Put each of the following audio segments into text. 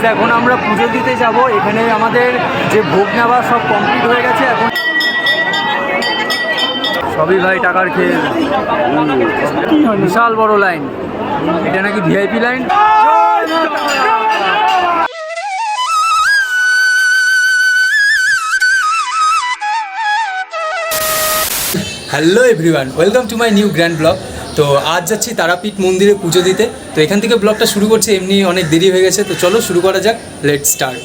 Guys এখন আমরা পুজো দিতে যাব। এখানে আমাদের যে ভোগ নেওয়া সব কমপ্লিট হয়ে গেছে এখন সবই ভাই টাকার খেল। বিশাল বড় লাইন এটা নাকি VIP line hello everyone, welcome to my new grand vlog. তো আজ যাচ্ছি তারাপীঠ মন্দিরে পুজো দিতে। তো এখান থেকে ব্লগটা শুরু করছি, এমনি অনেক দেরি হয়ে গেছে। তো চলো শুরু করা যাক লেট স্টার্ট।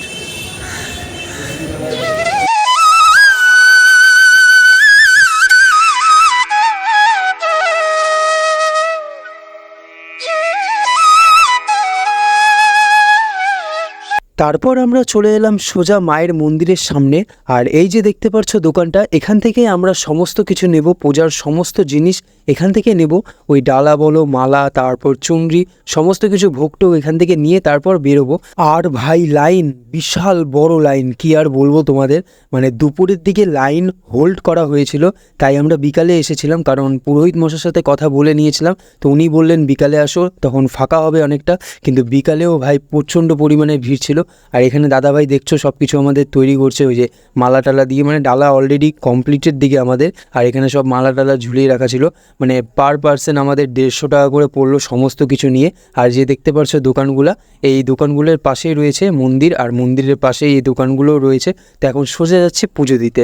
তারপর আমরা চলে এলাম সোজা মায়ের মন্দিরের সামনে। আর এই যে দেখতে পাচ্ছ দোকানটা, এখান থেকে আমরা সমস্ত কিছু নেব, পূজার সমস্ত জিনিস এখান থেকে নেব। ওই ডালা বলো, মালা, তারপর চুনরি সমস্ত কিছু ভোগটো এখান থেকে নিয়ে তারপর বেরোবো। আর ভাই, লাইন, বিশাল বড় লাইন, কি আর বলব তোমাদের? মানে দুপুরের দিকে লাইন হোল্ড করা হয়েছিল, তাই আমরা বিকালে এসেছিলাম, কারণ পুরোহিত মশার সাথে কথা বলে নিয়েছিলাম। তো উনি বললেন, বিকালে আসো, তখন ফাঁকা হবে অনেকটা। কিন্তু বিকালেও ভাই প্রচণ্ড পরিমাণে ভিড় ছিল আর এখানে দাদাভাই দেখছ সব কিছু আমাদের তৈরি করছে, ওই যে মালা টালা দিয়ে মানে ডালা অলরেডি কমপ্লিটের দিকে আমাদের। আর এখানে সব মালা টালা ঝুলিয়ে রাখা ছিল মানে পার পার্সন আমাদের দেড়শো টাকা করে পড়ল সমস্ত কিছু নিয়ে। আর যে দেখতে পাচ্ছ দোকানগুলো, এই দোকানগুলোর পাশেই রয়েছে মন্দির, আর মন্দিরের পাশেই এই দোকানগুলোও রয়েছে। তো এখন সোজা যাচ্ছে পুজো দিতে।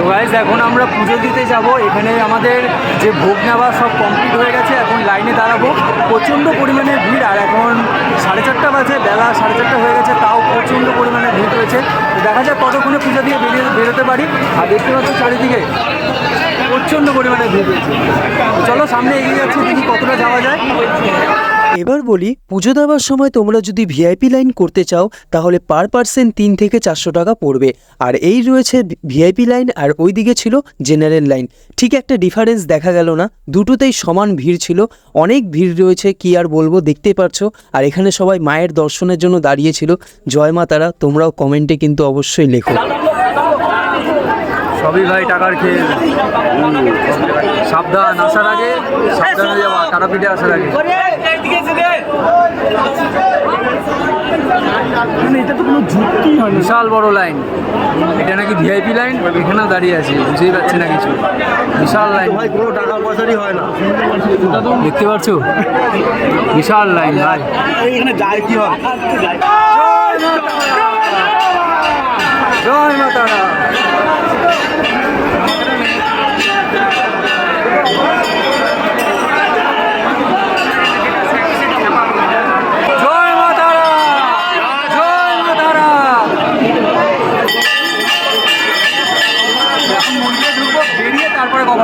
তো গাইজ এখন আমরা পুজো দিতে যাব। এখানে আমাদের যে ভোগ নেওয়া সব কমপ্লিট হয়ে গেছে, এখন লাইনে দাঁড়াবো। প্রচণ্ড পরিমাণে ভিড়, আর এখন সাড়ে চারটা বাজে, বেলা সাড়ে চারটা হয়ে গেছে, তাও প্রচণ্ড পরিমাণে ভিড় রয়েছে। দেখা যাক কতক্ষণে পুজো দিয়ে বেরিয়ে বেরোতে পারি। আর দেখতে পাচ্ছি চারিদিকে প্রচণ্ড পরিমাণে ভিড় রয়েছে। চলো, সামনে এগিয়ে যাচ্ছি, দেখি কতটা যাওয়া যায়। এবার বলি, পুজো দেওয়ার সময় তোমরা যদি ভিআইপি লাইন করতে চাও, তাহলে পার পার্সেন তিন থেকে চারশো টাকা পড়বে। আর এই রয়েছে ভিআইপি লাইন, আর ওই দিকে ছিল জেনারেল লাইন। ঠিক একটা ডিফারেন্স দেখা গেল না, দুটোতেই সমান ভিড় ছিল। অনেক ভিড় রয়েছে, কি আর বলব, দেখতেই পারছ। আর এখানে সবাই মায়ের দর্শনের জন্য দাঁড়িয়েছিল জয় মা তারা, তোমরাও কমেন্টে কিন্তু অবশ্যই লেখো। সবই ভাই টাকার খেল। সাবধান আসার আগে সাবধান হয়ে যাওয়া তারাপীঠে আসার আগে। এটা তো কোনো যুক্তি হয় বিশাল বড় লাইন। এটা নাকি ভিআইপি লাইন? এখানেও দাঁড়িয়ে আছি বুঝতেই পারছি না কিছু। বিশাল লাইন। ভাই কোনো টাকা পয়সারই হয় না। দেখতে পাচ্ছো বিশাল লাইন ভাই। এখানে যায় কি হয়?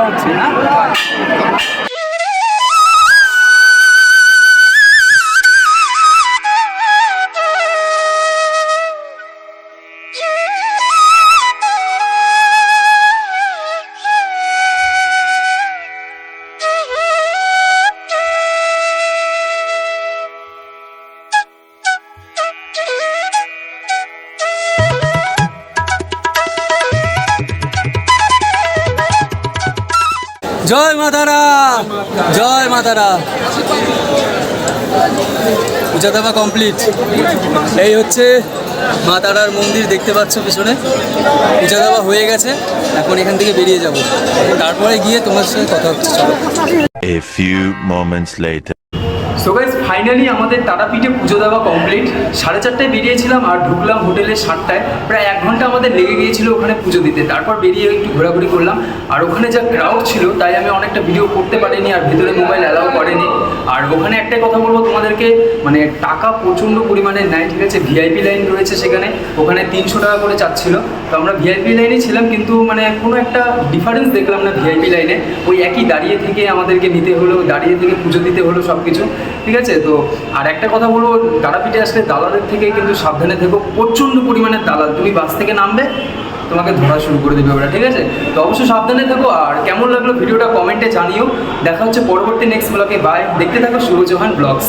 হচ্ছে না। জয় মাতারা জয় মাতারা পূজা দেওয়া কমপ্লিট এই হচ্ছে মা তারার মন্দির দেখতে পাচ্ছ পিছনে। পূজা দেওয়া হয়ে গেছে এখন এখান থেকে বেরিয়ে যাব। তারপরে গিয়ে তোমার সাথে কথা হচ্ছে চলো। A few moments later. So guys finally আমাদের তারাপীঠে পুজো দেওয়া কমপ্লিট সাড়ে চারটায় বেরিয়েছিলাম আর ঢুকলাম হোটেলে সাতটায়। প্রায় এক ঘণ্টা আমাদের লেগে গিয়েছিল ওখানে পুজো দিতে। তারপর বেরিয়ে একটু ঘোরাঘুরি করলাম। আর ওখানে যা ক্রাউড ছিল, তাই আমি অনেকটা ভিডিও করতে পারিনি আর ভেতরে মোবাইল অ্যালাউ করেনি। আর ওখানে একটাই কথা বলব তোমাদেরকে মানে টাকা প্রচণ্ড পরিমাণে নেয়, ঠিক আছে? ভিআইপি লাইন রয়েছে সেখানে। ওখানে তিনশো টাকা করে চাচ্ছিল। তো আমরা ভিআইপি লাইনে ছিলাম কিন্তু মানে কোনো একটা ডিফারেন্স দেখলাম না ভিআইপি লাইনে ওই একই দাঁড়িয়ে থেকে আমাদেরকে নিতে হলো, দাঁড়িয়ে থেকে পুজো দিতে হলো সব কিছু ঠিক আছে? তো আর একটা কথা বলব তারাপীঠে আসলে দালালের থেকে কিন্তু সাবধানে থেকো, প্রচণ্ড পরিমাণে দালাল। তুমি বাস থেকে নামবে, তোমাকে ধরা শুরু করে দেবে ওরা, ঠিক আছে? তো অবশ্যই সাবধানে থাকো, আর কেমন লাগল ভিডিওটা কমেন্টে জানিও। দেখা হচ্ছে পরবর্তী নেক্সট ব্লগে বাই দেখতে থাকো, শুভ চৌহান ব্লগস